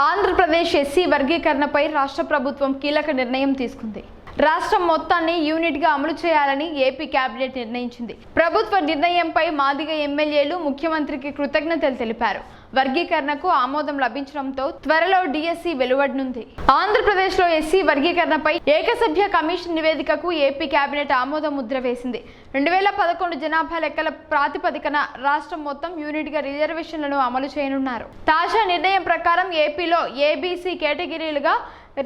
Andhra Pradesh SC వర్గీకరణపై రాష్ట్ర ప్రభుత్వం కీలక నిర్ణయం తీసుకుంది. రాష్ట్రం మొత్తాన్ని యూనిట్గా అమలు చేయాలని ఏపీ కేబినెట్ నిర్ణయించింది. ప్రభుత్వ నిర్ణయంపై మాదిగ ఎమ్మెల్యేలు ముఖ్యమంత్రికి కృతజ్ఞతలు తెలిపారు. వర్గీకరణకు ఆమోదం లభించడంతో త్వరలో డిఎస్సి వెలువడనుంది. ఆంధ్రప్రదేశ్లో ఎస్సీ వర్గీకరణపై ఏకసభ్య కమిషన్ నివేదికకు ఏపీ కేబినెట్ ఆమోద ముద్ర వేసింది. రెండు వేల పదకొండు జనాభా లెక్కల ప్రాతిపదికన రాష్ట్రం మొత్తం యూనిట్గా రిజర్వేషన్లను అమలు చేయనున్నారు. తాజా నిర్ణయం ప్రకారం ఏపీలో ఏబీసీ కేటగిరీలుగా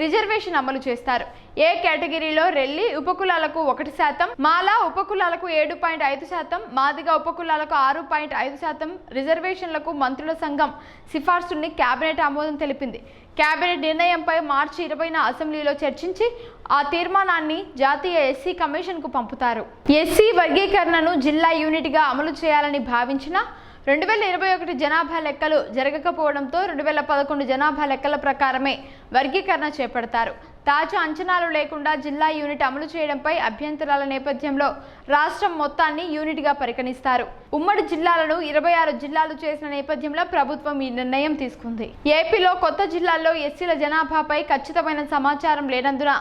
రిజర్వేషన్ అమలు చేస్తారు. ఏ కేటగిరీలో రెల్లి ఉపకులాలకు ఒకటి శాతం మాల ఉపకులాలకు ఏడు పాయింట్ ఐదు శాతం మాదిగ ఉపకులాలకు ఆరు పాయింట్ ఐదు శాతం రిజర్వేషన్లకు మంత్రుల సంఘం సిఫార్సుల్ని కేబినెట్ ఆమోదం తెలిపింది. కేబినెట్ నిర్ణయంపై మార్చి ఇరవైన అసెంబ్లీలో చర్చించి ఆ తీర్మానాన్ని జాతీయ ఎస్సీ కమిషన్కు పంపుతారు. ఎస్సీ వర్గీకరణను జిల్లా యూనిట్గా అమలు చేయాలని భావించిన రెండు వేల ఇరవై ఒకటి జనాభా లెక్కలు జరగకపోవడంతో రెండు వేల పదకొండు జనాభా లెక్కల ప్రకారమే వర్గీకరణ చేపడతారు. తాజా అంచనాలు లేకుండా జిల్లా యూనిట్ అమలు చేయడంపై అభ్యంతరాల నేపథ్యంలో రాష్ట్రం మొత్తాన్ని యూనిట్గా పరిగణిస్తారు. ఉమ్మడి జిల్లాలను ఇరవై ఆరు జిల్లాలు చేసిన నేపథ్యంలో ప్రభుత్వం ఈ నిర్ణయం తీసుకుంది. ఏపీలో కొత్త జిల్లాల్లో ఎస్సీల జనాభాపై ఖచ్చితమైన సమాచారం లేనందున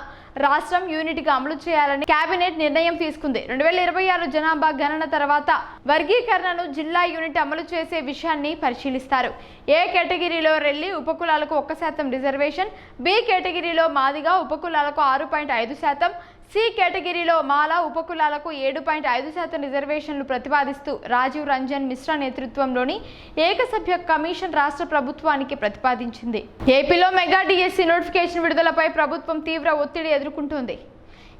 రాష్ట్రం యూనిట్గా అమలు చేయాలని కేబినెట్ నిర్ణయం తీసుకుంది. రెండు వేల ఇరవై ఆరు జనాభా గణన తర్వాత వర్గీకరణను జిల్లా యూనిట్ అమలు చేసే విషయాన్ని పరిశీలిస్తారు. ఏ కేటగిరీలో రెల్లి ఉపకులాలకు ఒక్క శాతం రిజర్వేషన్ బి కేటగిరీలో మాదిగా ఉపకులాలకు ఆరు పాయింట్ ఐదు శాతం సి కేటగిరీలో మాలా ఉపకులాలకు ఏడు పాయింట్ ఐదు శాతం రిజర్వేషన్లు ప్రతిపాదిస్తూ రాజీవ్ రంజన్ మిశ్రా నేతృత్వంలోని ఏకసభ్య కమిషన్ రాష్ట్ర ప్రభుత్వానికి ప్రతిపాదించింది. ఏపీలో మెగా డిఎస్సి నోటిఫికేషన్ విడుదలపై ప్రభుత్వం తీవ్ర ఒత్తిడి ఎదుర్కొంటోంది.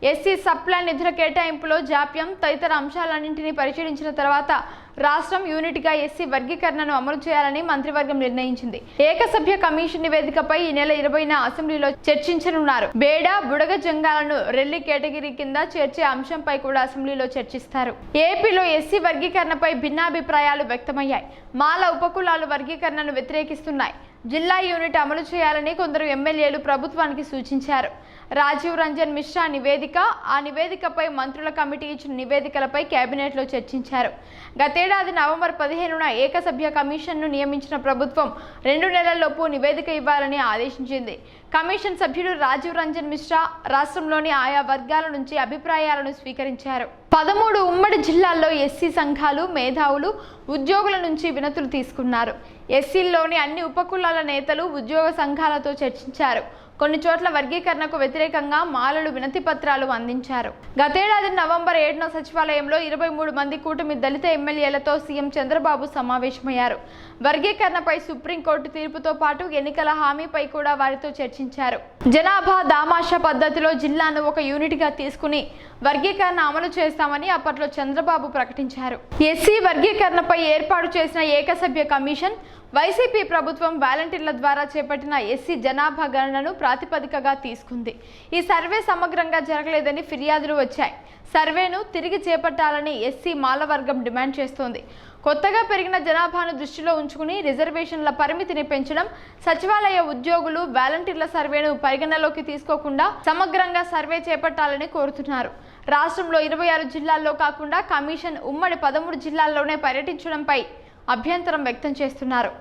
ఎస్సీ సప్లాన్ నిధుల కేటాయింపులో జాప్యం తదితర అంశాలన్నింటినీ పరిశీలించిన తర్వాత రాష్ట్రం యూనిట్గా ఎస్సీ వర్గీకరణను అమలు చేయాలని మంత్రివర్గం నిర్ణయించింది. ఏకసభ్య కమిషన్ నివేదికపై ఈ నెల ఇరవైన అసెంబ్లీలో చర్చించనున్నారు. బేడ బుడగ జంగాలను రెల్లి కేటగిరీ కింద చేర్చే అంశంపై కూడా అసెంబ్లీలో చర్చిస్తారు. ఏపీలో ఎస్సీ వర్గీకరణపై భిన్నాభిప్రాయాలు వ్యక్తమయ్యాయి. మాల ఉపకులాలు వర్గీకరణను వ్యతిరేకిస్తున్నాయి. జిల్లా యూనిట్ అమలు చేయాలని కొందరు ఎమ్మెల్యేలు ప్రభుత్వానికి సూచించారు. రాజీవ్ రంజన్ మిశ్రా నివేదిక. ఆ నివేదికపై మంత్రుల కమిటీ ఇచ్చిన నివేదికలపై కేబినెట్లో చర్చించారు. గతేడాది నవంబర్ పదిహేనున ఏకసభ్య కమిషన్ను నియమించిన ప్రభుత్వం రెండు నెలల్లోపు నివేదిక ఇవ్వాలని ఆదేశించింది. కమిషన్ సభ్యుడు రాజీవ్ రంజన్ మిశ్రా రాష్ట్రంలోని ఆయా వర్గాల నుంచి అభిప్రాయాలను స్వీకరించారు. పదమూడు ఉమ్మడి జిల్లాల్లో ఎస్సీ సంఘాలు మేధావులు ఉద్యోగుల నుంచి వినతులు తీసుకున్నారు. ఎస్సీల్లోని అన్ని ఉపకులాల నేతలు ఉద్యోగ సంఘాలతో చర్చించారు. కొన్ని చోట్ల వర్గీకరణకు వ్యతిరేకంగా మాలలు వినతి పత్రాలు అందించారు. గతేడాది నవంబర్ ఏడున సచివాలయంలో ఇరవై మూడు మంది కూటమి దళిత ఎమ్మెల్యేలతో సీఎం చంద్రబాబు సమావేశమయ్యారు. వర్గీకరణపై సుప్రీంకోర్టు తీర్పుతో పాటు ఎన్నికల హామీపై కూడా వారితో చర్చించారు. జనాభా దామాషా పద్ధతిలో జిల్లాను ఒక యూనిట్గా తీసుకుని వర్గీకరణ అమలు చేస్తామని అప్పట్లో చంద్రబాబు ప్రకటించారు. ఎస్సీ వర్గీకరణపై ఏర్పాటు చేసిన ఏకసభ్య కమిషన్ వైసీపీ ప్రభుత్వం వాలంటీర్ల ద్వారా చేపట్టిన ఎస్సీ జనాభా గణనను ప్రాతిపదికగా తీసుకుంది. ఈ సర్వే సమగ్రంగా జరగలేదని ఫిర్యాదులు వచ్చాయి. సర్వేను తిరిగి చేపట్టాలని ఎస్సీ మాలవర్గం డిమాండ్ చేస్తోంది. కొత్తగా పెరిగిన జనాభాను దృష్టిలో ఉంచుకుని రిజర్వేషన్ల పరిమితిని పెంచడం సచివాలయ ఉద్యోగులు వాలంటీర్ల సర్వేను పరిగణలోకి తీసుకోకుండా సమగ్రంగా సర్వే చేపట్టాలని కోరుతున్నారు. రాష్ట్రంలో ఇరవై ఆరు జిల్లాల్లో కాకుండా కమిషన్ ఉమ్మడి పదమూడు జిల్లాల్లోనే పర్యటించడంపై అభ్యంతరం వ్యక్తం చేస్తున్నారు.